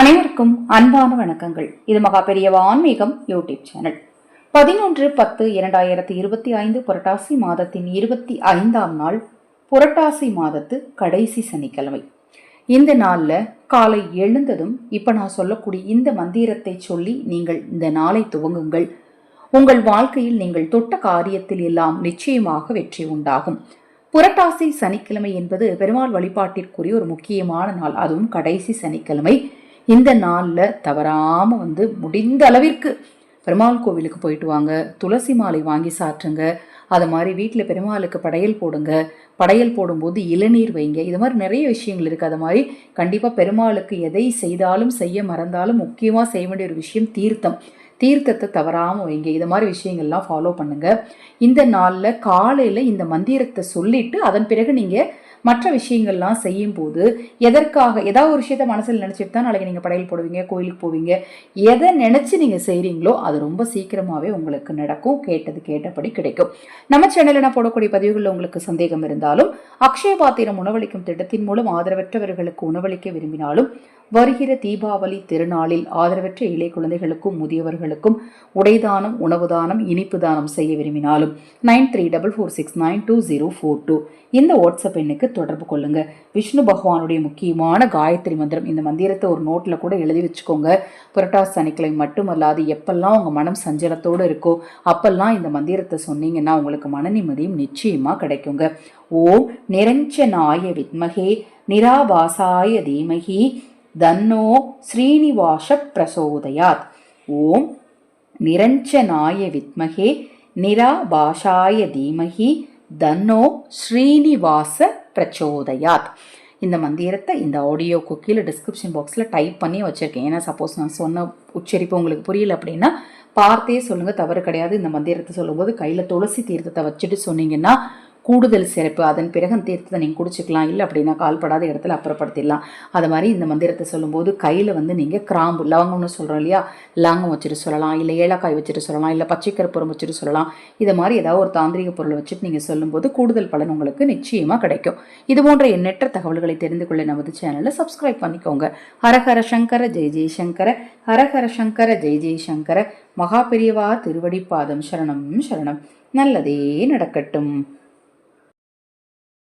அனைவருக்கும் அன்பான வணக்கங்கள். இது மகா ஆன்மீகம் யூடியூப் சேனல். பதினொன்று பத்து இரண்டாயிரத்தி இருபத்தி ஐந்து புரட்டாசி மாதத்தின் இருபத்தி ஐந்தாம் நாள் புரட்டாசி மாதத்து கடைசி சனிக்கிழமை. இந்த நாளில் காலை எழுந்ததும் இப்போ நான் சொல்லக்கூடிய இந்த மந்திரத்தை சொல்லி நீங்கள் இந்த நாளை துவங்குங்கள். உங்கள் வாழ்க்கையில் நீங்கள் தொட்ட காரியத்தில் எல்லாம் நிச்சயமாக வெற்றி உண்டாகும். புரட்டாசி சனிக்கிழமை என்பது பெருமாள் வழிபாட்டிற்குரிய ஒரு முக்கியமான நாள். அதுவும் கடைசி சனிக்கிழமை. இந்த நாளில் தவறாமல் வந்து முடிந்த அளவிற்கு பெருமாள் கோவிலுக்கு போயிட்டு வாங்க துளசி மாலை வாங்கி சாற்றுங்க அது மாதிரி வீட்டில் பெருமாளுக்கு படையல் போடுங்க படையல் போடும்போது இளநீர் வைங்க இது மாதிரி நிறைய விஷயங்கள் இருக்குது அது மாதிரி கண்டிப்பாக பெருமாளுக்கு எதை செய்தாலும் செய்ய மறந்தாலும் முக்கியமாக செய்ய வேண்டிய ஒரு விஷயம் தீர்த்தம். தீர்த்தத்தை தவறாமல் வைங்க. இது மாதிரி விஷயங்கள்லாம் ஃபாலோ பண்ணுங்கள் இந்த நாளில் காலையில் இந்த மந்திரத்தை சொல்லிவிட்டு அதன் பிறகு நீங்கள் மற்ற விஷயங்கள்லாம் செய்யும்போது எதற்காக ஏதாவது ஒரு விஷயத்த மனசில் நினச்சிட்டு தான் நாளைக்கு நீங்கள் படையல் போடுவீங்க கோயிலுக்கு போவீங்க எதை நினச்சி நீங்கள் செய்கிறீங்களோ அது ரொம்ப சீக்கிரமாகவே உங்களுக்கு நடக்கும் கேட்டது கேட்டபடி கிடைக்கும். நம்ம சேனலில் நான் போடக்கூடிய பதிவுகளில் உங்களுக்கு சந்தேகம் இருந்தாலும் அக்ஷய பாத்திரம் உணவளிக்கும் திட்டத்தின் மூலம் ஆதரவற்றவர்களுக்கு உணவளிக்க விரும்பினாலும் வருகிற தீபாவளி திருநாளில் ஆதரவற்ற இளை குழந்தைகளுக்கும் முதியவர்களுக்கும் உடைதானம் உணவு தானம் இனிப்பு தானம் செய்ய விரும்பினாலும் nine three double four six nine two zero four two. இந்த வாட்ஸ்அப் எண்ணுக்கு தொடர்பு கொள்ளுங்க. விஷ்ணு பகவானுடைய முக்கியமான காயத்ரி மந்திரம் இந்த மந்திரத்தை ஒரு நோட்டில் கூட எழுதி வச்சுக்கோங்க. புரட்டாசி சனிக்கிழமை மட்டுமல்லாது எப்பெல்லாம் உங்கள் மனம் சஞ்சலத்தோடு இருக்கோ அப்பெல்லாம் இந்த மந்திரத்தை சொன்னீங்கன்னா உங்களுக்கு மன நிம்மதியும் நிச்சயமாக கிடைக்குங்க. ஓம் நிரஞ்சனாய வித்மகே நிராபாசாய தீமகி தன்னோ ஸ்ரீனிவாச பிரசோதயாத். ஓம் நிரஞ்சனாய வித்மகே நிராபாஷாய தீமகி தன்னோ ஸ்ரீனிவாச பிரச்சோதயாத் இந்த மந்திரத்தை இந்த ஆடியோக்கு கீழே டிஸ்கிரிப்ஷன் பாக்ஸில் டைப் பண்ணி வச்சுருக்கேன். ஏன்னா சப்போஸ் நான் சொன்ன உச்சரிப்பு உங்களுக்கு புரியல அப்படின்னா பார்த்தே சொல்லுங்கள் தவறு கிடையாது. இந்த மந்திரத்தை சொல்லும்போது கையில் துளசி தீர்த்தத்தை வச்சுட்டு சொன்னீங்கன்னா கூடுதல் சிறப்பு அதன் பிறகு அந்த தீர்த்தத்தை நீங்கள் குடிச்சிக்கலாம். இல்லை அப்படின்னா கால்படாத இடத்துல அப்புறப்படுத்திடலாம். அது மாதிரி இந்த மந்திரத்தை சொல்லும்போது கையில் வந்து நீங்கள் கிராம்பு லவங்கம்னு சொல்கிறோம் இல்லையா? லவங்கம் வச்சுட்டு சொல்லலாம். இல்லை ஏலக்காய் வச்சுட்டு சொல்லலாம். இல்லை பச்சைக்கருப்புறம் வச்சுட்டு சொல்லலாம். இதை மாதிரி ஏதாவது ஒரு தாந்திரிக பொருளை வச்சுட்டு நீங்கள் சொல்லும்போது கூடுதல் பலன் உங்களுக்கு நிச்சயமாக கிடைக்கும். இது போன்ற எண்ணற்ற தகவல்களை தெரிந்து கொள்ள நமது சேனலை சப்ஸ்கிரைப் பண்ணிக்கோங்க. ஹரஹர சங்கர ஜெய் ஜெய்சங்கர ஹரஹர சங்கர ஜெய் ஜெய்சங்கர மகா பெரியவா திருவடி பாதம் சரணம் சரணம். நல்லதே நடக்கட்டும்.